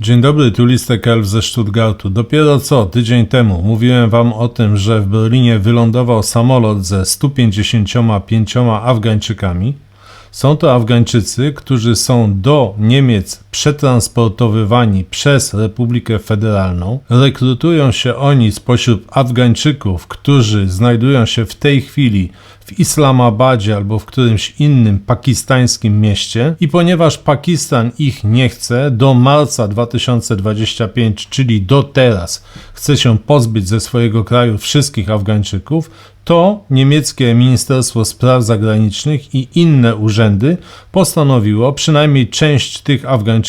Dzień dobry, tu Listek Elf ze Stuttgartu. Dopiero co tydzień temu mówiłem wam o tym, że w Berlinie wylądował samolot ze 155 Afgańczykami. Są to Afgańczycy, którzy są do Niemiec przetransportowywani przez Republikę Federalną. Rekrutują się oni spośród Afgańczyków, którzy znajdują się w tej chwili w Islamabadzie albo w którymś innym pakistańskim mieście i ponieważ Pakistan ich nie chce, do marca 2025, czyli do teraz, chce się pozbyć ze swojego kraju wszystkich Afgańczyków, to niemieckie Ministerstwo Spraw Zagranicznych i inne urzędy postanowiło przynajmniej część tych Afgańczyków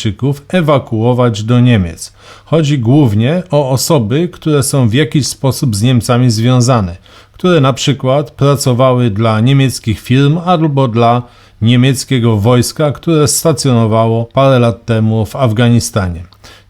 ewakuować do Niemiec. Chodzi głównie o osoby, które są w jakiś sposób z Niemcami związane, które na przykład pracowały dla niemieckich firm albo dla niemieckiego wojska, które stacjonowało parę lat temu w Afganistanie.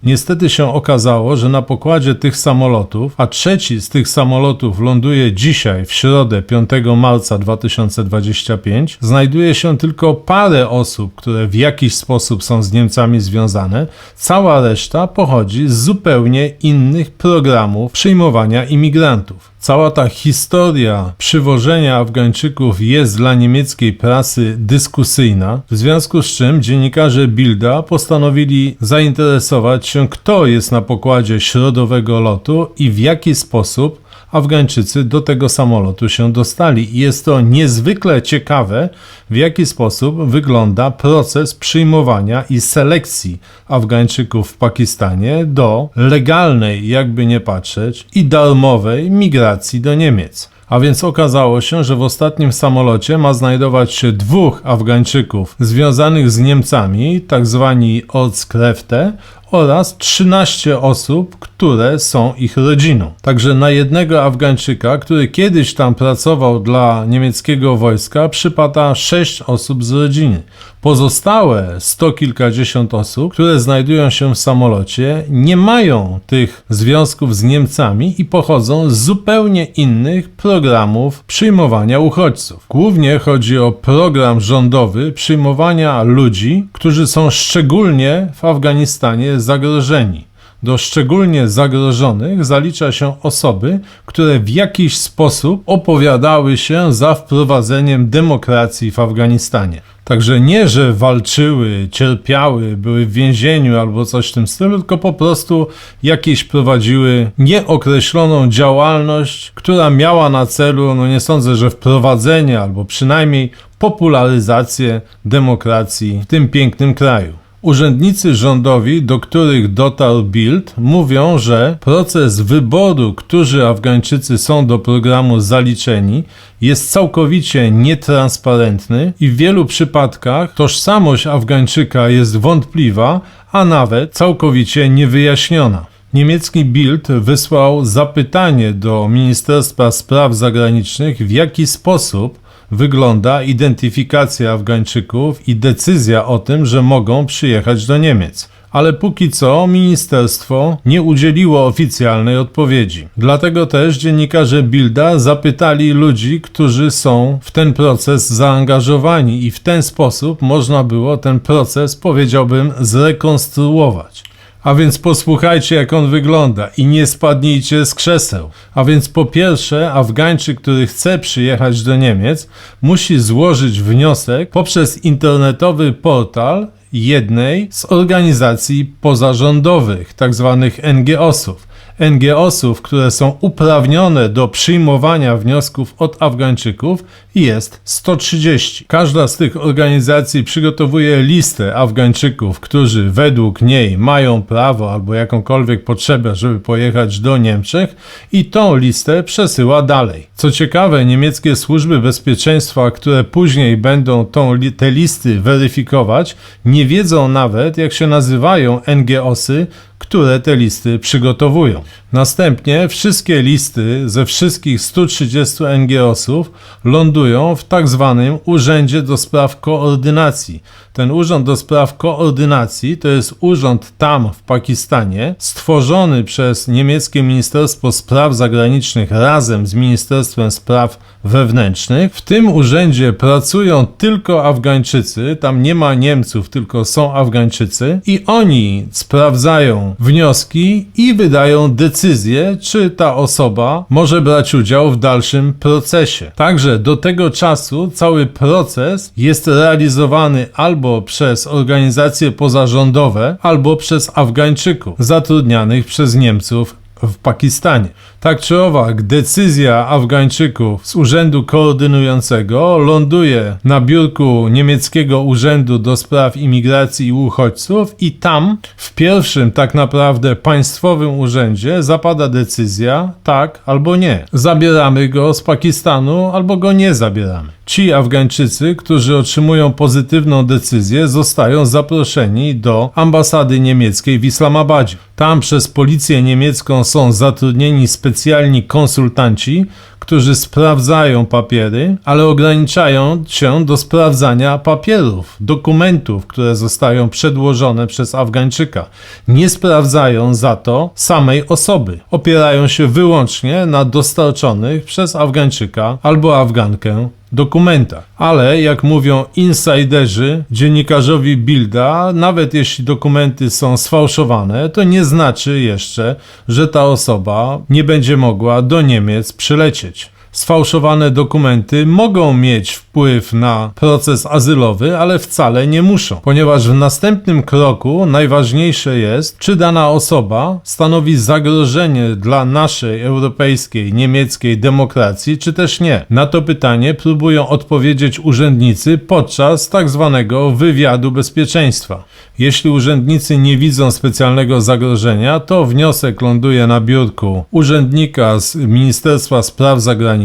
Niestety się okazało, że na pokładzie tych samolotów, a trzeci z tych samolotów ląduje dzisiaj, w środę 5 marca 2025, znajduje się tylko parę osób, które w jakiś sposób są z Niemcami związane. Cała reszta pochodzi z zupełnie innych programów przyjmowania imigrantów. Cała ta historia przywożenia Afgańczyków jest dla niemieckiej prasy dyskusyjna, w związku z czym dziennikarze Bilda postanowili zainteresować się, kto jest na pokładzie środowego lotu i w jaki sposób Afgańczycy do tego samolotu się dostali. I jest to niezwykle ciekawe, w jaki sposób wygląda proces przyjmowania i selekcji Afgańczyków w Pakistanie do legalnej, jakby nie patrzeć, i darmowej migracji do Niemiec. A więc okazało się, że w ostatnim samolocie ma znajdować się dwóch Afgańczyków związanych z Niemcami, tak zwani Ortskräfte, oraz 13 osób, które są ich rodziną. Także na jednego Afgańczyka, który kiedyś tam pracował dla niemieckiego wojska, przypada 6 osób z rodziny. Pozostałe sto kilkadziesiąt osób, które znajdują się w samolocie, nie mają tych związków z Niemcami i pochodzą z zupełnie innych programów przyjmowania uchodźców. Głównie chodzi o program rządowy przyjmowania ludzi, którzy są szczególnie w Afganistanie zagrożeni. Do szczególnie zagrożonych zalicza się osoby, które w jakiś sposób opowiadały się za wprowadzeniem demokracji w Afganistanie. Także nie, że walczyły, cierpiały, były w więzieniu albo coś w tym stylu, tylko po prostu jakieś prowadziły nieokreśloną działalność, która miała na celu, no nie sądzę, że wprowadzenie albo przynajmniej popularyzację demokracji w tym pięknym kraju. Urzędnicy rządowi, do których dotarł Bild, mówią, że proces wyboru, którzy Afgańczycy są do programu zaliczeni, jest całkowicie nietransparentny i w wielu przypadkach tożsamość Afgańczyka jest wątpliwa, a nawet całkowicie niewyjaśniona. Niemiecki Bild wysłał zapytanie do Ministerstwa Spraw Zagranicznych, w jaki sposób wygląda identyfikacja Afgańczyków i decyzja o tym, że mogą przyjechać do Niemiec. Ale póki co ministerstwo nie udzieliło oficjalnej odpowiedzi. Dlatego też dziennikarze Bilda zapytali ludzi, którzy są w ten proces zaangażowani, i w ten sposób można było ten proces, powiedziałbym, zrekonstruować. A więc posłuchajcie, jak on wygląda i nie spadnijcie z krzeseł. A więc po pierwsze, Afgańczyk, który chce przyjechać do Niemiec, musi złożyć wniosek poprzez internetowy portal jednej z organizacji pozarządowych, tak zwanych NGO-sów. NGO-sów, które są uprawnione do przyjmowania wniosków od Afgańczyków jest 130. Każda z tych organizacji przygotowuje listę Afgańczyków, którzy według niej mają prawo albo jakąkolwiek potrzebę, żeby pojechać do Niemczech i tą listę przesyła dalej. Co ciekawe, niemieckie służby bezpieczeństwa, które później będą tą, te listy weryfikować, nie wiedzą nawet jak się nazywają NGO-sy, które te listy przygotowują. Następnie wszystkie listy ze wszystkich 130 NGO-sów lądują w tak zwanym Urzędzie do Spraw Koordynacji. Ten Urząd do Spraw Koordynacji to jest urząd tam w Pakistanie, stworzony przez niemieckie Ministerstwo Spraw Zagranicznych razem z Ministerstwem Spraw Wewnętrznych. W tym urzędzie pracują tylko Afgańczycy, tam nie ma Niemców, tylko są Afgańczycy i oni sprawdzają wnioski i wydają decyzję, czy ta osoba może brać udział w dalszym procesie. Także do tego czasu cały proces jest realizowany albo przez organizacje pozarządowe, albo przez Afgańczyków zatrudnianych przez Niemców w Pakistanie. Tak czy owak, decyzja Afgańczyków z urzędu koordynującego ląduje na biurku niemieckiego Urzędu do Spraw Imigracji i Uchodźców i tam, w pierwszym tak naprawdę państwowym urzędzie, zapada decyzja tak albo nie. Zabieramy go z Pakistanu albo go nie zabieramy. Ci Afgańczycy, którzy otrzymują pozytywną decyzję, zostają zaproszeni do ambasady niemieckiej w Islamabadzie. Tam przez policję niemiecką są zatrudnieni specjalni konsultanci, którzy sprawdzają papiery, ale ograniczają się do sprawdzania papierów, dokumentów, które zostają przedłożone przez Afgańczyka. Nie sprawdzają za to samej osoby. Opierają się wyłącznie na dostarczonych przez Afgańczyka albo Afgankę dokumentach. Ale jak mówią insiderzy, dziennikarzowi Bilda, nawet jeśli dokumenty są sfałszowane, to nie znaczy jeszcze, że ta osoba nie będzie mogła do Niemiec przylecieć. Sfałszowane dokumenty mogą mieć wpływ na proces azylowy, ale wcale nie muszą, ponieważ w następnym kroku najważniejsze jest, czy dana osoba stanowi zagrożenie dla naszej europejskiej, niemieckiej demokracji, czy też nie. Na to pytanie próbują odpowiedzieć urzędnicy podczas tak zwanego wywiadu bezpieczeństwa. Jeśli urzędnicy nie widzą specjalnego zagrożenia, to wniosek ląduje na biurku urzędnika z Ministerstwa Spraw Zagranicznych,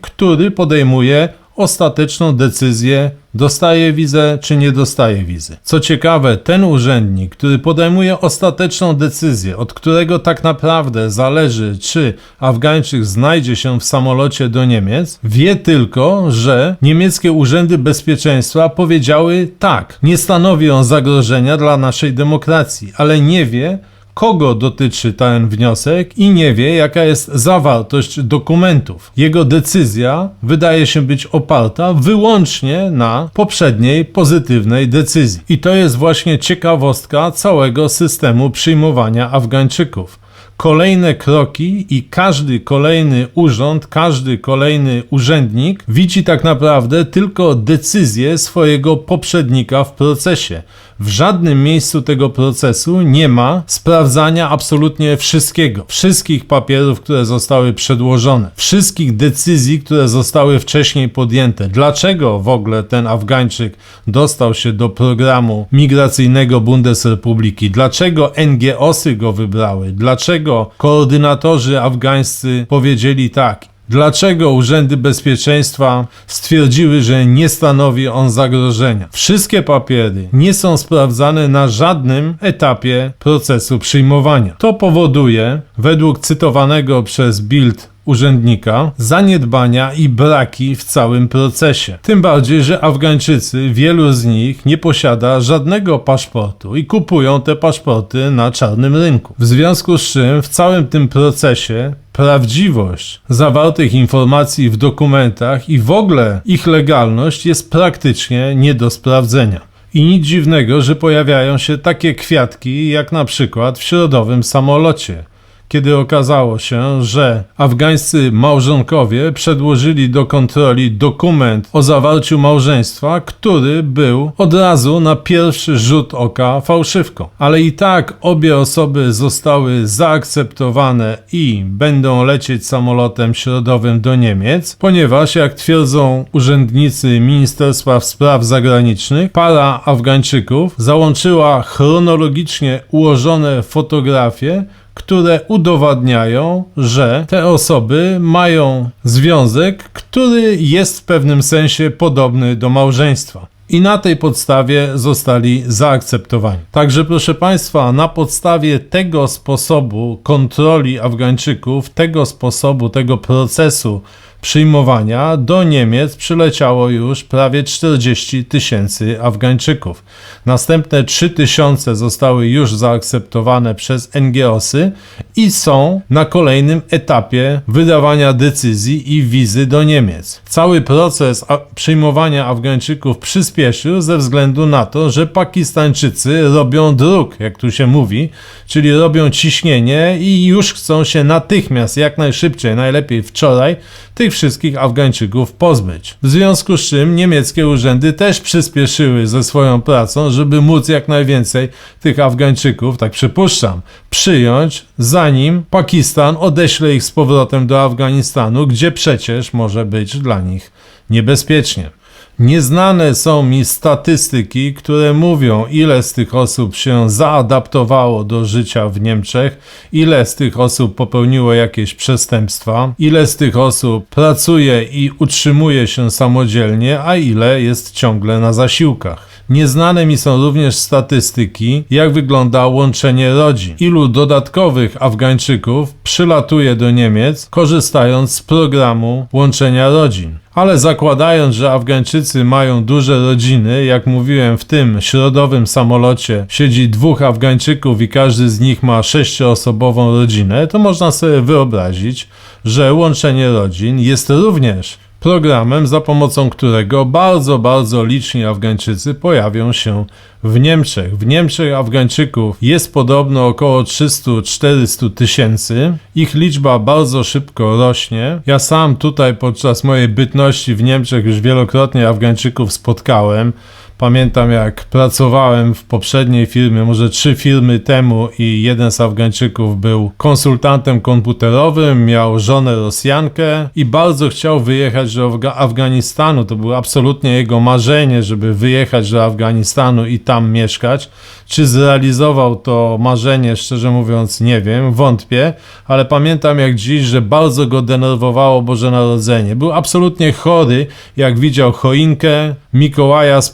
który podejmuje ostateczną decyzję, dostaje wizę czy nie dostaje wizy. Co ciekawe, ten urzędnik, który podejmuje ostateczną decyzję, od którego tak naprawdę zależy, czy Afgańczyk znajdzie się w samolocie do Niemiec, wie tylko, że niemieckie urzędy bezpieczeństwa powiedziały tak, nie stanowi on zagrożenia dla naszej demokracji, ale nie wie, kogo dotyczy ten wniosek i nie wie, jaka jest zawartość dokumentów. Jego decyzja wydaje się być oparta wyłącznie na poprzedniej pozytywnej decyzji. I to jest właśnie ciekawostka całego systemu przyjmowania Afgańczyków kolejne kroki i każdy kolejny urząd, każdy kolejny urzędnik widzi tak naprawdę tylko decyzję swojego poprzednika w procesie. W żadnym miejscu tego procesu nie ma sprawdzania absolutnie wszystkiego, wszystkich papierów, które zostały przedłożone, wszystkich decyzji, które zostały wcześniej podjęte. Dlaczego w ogóle ten Afgańczyk dostał się do programu migracyjnego Bundesrepubliki? Dlaczego NGOsy go wybrały? Dlaczego koordynatorzy afgańscy powiedzieli tak? Dlaczego urzędy bezpieczeństwa stwierdziły, że nie stanowi on zagrożenia? Wszystkie papiery nie są sprawdzane na żadnym etapie procesu przyjmowania. To powoduje, według cytowanego przez Bild urzędnika zaniedbania i braki w całym procesie. Tym bardziej, że Afgańczycy, wielu z nich nie posiada żadnego paszportu i kupują te paszporty na czarnym rynku. W związku z czym w całym tym procesie prawdziwość zawartych informacji w dokumentach i w ogóle ich legalność jest praktycznie nie do sprawdzenia. I nic dziwnego, że pojawiają się takie kwiatki, jak na przykład w środowym samolocie kiedy okazało się, że afgańscy małżonkowie przedłożyli do kontroli dokument o zawarciu małżeństwa, który był od razu na pierwszy rzut oka fałszywką. Ale i tak obie osoby zostały zaakceptowane i będą lecieć samolotem środowym do Niemiec, ponieważ jak twierdzą urzędnicy Ministerstwa Spraw Zagranicznych, para Afgańczyków załączyła chronologicznie ułożone fotografie które udowadniają, że te osoby mają związek, który jest w pewnym sensie podobny do małżeństwa. i na tej podstawie zostali zaakceptowani. Także proszę Państwa, na podstawie tego sposobu kontroli Afgańczyków, tego sposobu, tego procesu przyjmowania do Niemiec przyleciało już prawie 40 tysięcy Afgańczyków. Następne 3 tysiące zostały już zaakceptowane przez NGOsy i są na kolejnym etapie wydawania decyzji i wizy do Niemiec. Cały proces przyjmowania Afgańczyków przyspieszył ze względu na to, że Pakistańczycy robią druk, jak tu się mówi, czyli robią ciśnienie i już chcą się natychmiast, jak najszybciej, najlepiej wczoraj, tych wszystkich Afgańczyków pozbyć. W związku z czym niemieckie urzędy też przyspieszyły ze swoją pracą, żeby móc jak najwięcej tych Afgańczyków, tak przypuszczam, przyjąć, zanim Pakistan odeśle ich z powrotem do Afganistanu, gdzie przecież może być dla nich niebezpiecznie. Nieznane są mi statystyki, które mówią, ile z tych osób się zaadaptowało do życia w Niemczech, ile z tych osób popełniło jakieś przestępstwa, ile z tych osób pracuje i utrzymuje się samodzielnie, a ile jest ciągle na zasiłkach. Nieznane mi są również statystyki, jak wygląda łączenie rodzin. Ilu dodatkowych Afgańczyków przylatuje do Niemiec, korzystając z programu łączenia rodzin. Ale zakładając, że Afgańczycy mają duże rodziny, jak mówiłem, w tym środowym samolocie siedzi dwóch Afgańczyków i każdy z nich ma sześcioosobową rodzinę, to można sobie wyobrazić, że łączenie rodzin jest również programem, za pomocą którego bardzo, bardzo liczni Afgańczycy pojawią się w Niemczech. W Niemczech Afgańczyków jest podobno około 300-400 tysięcy. Ich liczba bardzo szybko rośnie. Ja sam tutaj podczas mojej bytności w Niemczech już wielokrotnie Afgańczyków spotkałem. Pamiętam jak pracowałem w poprzedniej firmie, może trzy firmy temu i jeden z Afgańczyków był konsultantem komputerowym, miał żonę Rosjankę i bardzo chciał wyjechać do Afganistanu. To było absolutnie jego marzenie, żeby wyjechać do Afganistanu i tam mieszkać. Czy zrealizował to marzenie, szczerze mówiąc, nie wiem, wątpię, ale pamiętam jak dziś, że bardzo go denerwowało Boże Narodzenie. Był absolutnie chory, jak widział choinkę Mikołaja z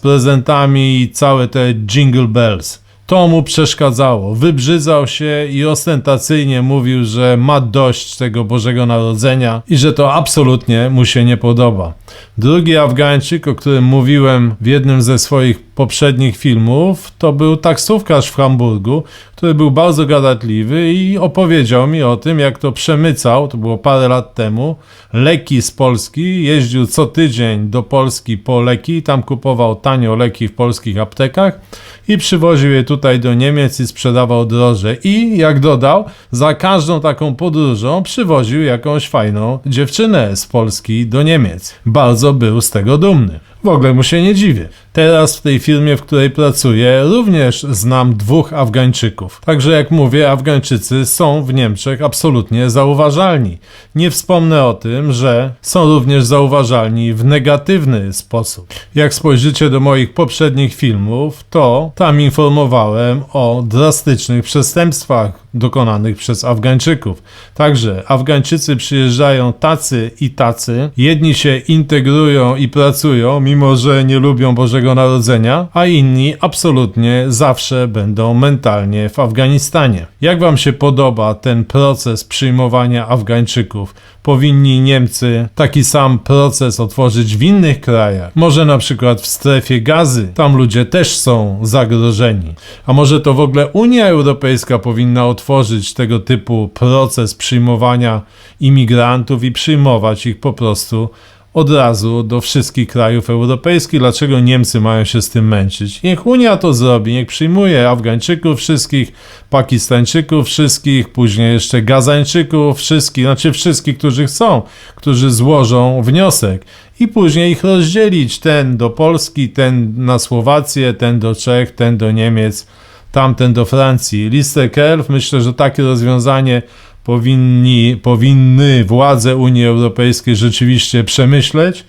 i całe te jingle bells. To mu przeszkadzało. Wybrzydzał się i ostentacyjnie mówił, że ma dość tego Bożego Narodzenia i że to absolutnie mu się nie podoba. Drugi Afgańczyk, o którym mówiłem w jednym ze swoich poprzednich filmów, to był taksówkarz w Hamburgu, który był bardzo gadatliwy i opowiedział mi o tym, jak to przemycał, to było parę lat temu, leki z Polski, jeździł co tydzień do Polski po leki, tam kupował tanio leki w polskich aptekach i przywoził je tutaj do Niemiec i sprzedawał drożej. I jak dodał, za każdą taką podróżą przywoził jakąś fajną dziewczynę z Polski do Niemiec. Bardzo był z tego dumny. W ogóle mu się nie dziwię. Teraz w tej firmie, w której pracuję, również znam dwóch Afgańczyków. Także jak mówię, Afgańczycy są w Niemczech absolutnie zauważalni. Nie wspomnę o tym, że są również zauważalni w negatywny sposób. Jak spojrzycie do moich poprzednich filmów, to tam informowałem o drastycznych przestępstwach dokonanych przez Afgańczyków. Także Afgańczycy przyjeżdżają tacy i tacy, jedni się integrują i pracują, mimo że nie lubią Bożego Narodzenia, a inni absolutnie zawsze będą mentalnie w Afganistanie. Jak Wam się podoba ten proces przyjmowania Afgańczyków? Powinni Niemcy taki sam proces otworzyć w innych krajach? Może na przykład w strefie gazy? Tam ludzie też są zagrożeni. A może to w ogóle Unia Europejska powinna otworzyć tego typu proces przyjmowania imigrantów i przyjmować ich po prostu od razu do wszystkich krajów europejskich. Dlaczego Niemcy mają się z tym męczyć? Niech Unia to zrobi, niech przyjmuje Afgańczyków wszystkich, Pakistańczyków wszystkich, później jeszcze Gazańczyków wszystkich, znaczy wszystkich, którzy chcą, którzy złożą wniosek i później ich rozdzielić, ten do Polski, ten na Słowację, ten do Czech, ten do Niemiec, tamten do Francji. Listę Kerw, myślę, że takie rozwiązanie powinni, powinny władze Unii Europejskiej rzeczywiście przemyśleć,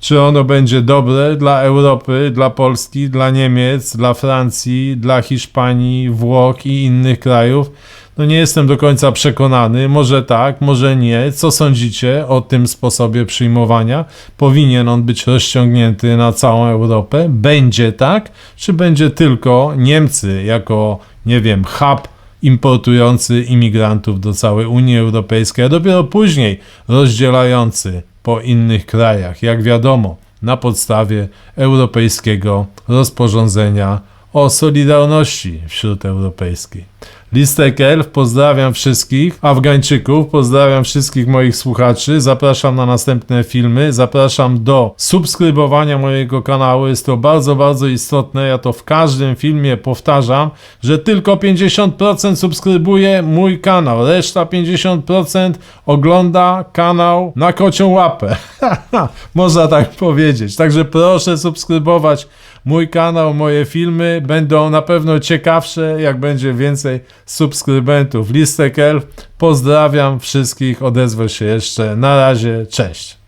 Czy ono będzie dobre dla Europy, dla Polski, dla Niemiec, dla Francji, dla Hiszpanii, Włoch i innych krajów? No nie jestem do końca przekonany. Może tak, może nie. Co sądzicie o tym sposobie przyjmowania? Powinien on być rozciągnięty na całą Europę? Będzie tak? Czy będzie tylko Niemcy jako, nie wiem, hub importujący imigrantów do całej Unii Europejskiej, a dopiero później rozdzielający po innych krajach, jak wiadomo, na podstawie europejskiego rozporządzenia o solidarności wśród europejskiej. Listek Elf, pozdrawiam wszystkich Afgańczyków, pozdrawiam wszystkich moich słuchaczy, zapraszam na następne filmy, zapraszam do subskrybowania mojego kanału, jest to bardzo, bardzo istotne, ja to w każdym filmie powtarzam, że tylko 50% subskrybuje mój kanał, reszta 50% ogląda kanał na kocią łapę, można tak powiedzieć, także proszę subskrybować mój kanał, moje filmy będą na pewno ciekawsze, jak będzie więcej subskrybentów. Listek Elf, pozdrawiam wszystkich, odezwę się jeszcze. Na razie, cześć.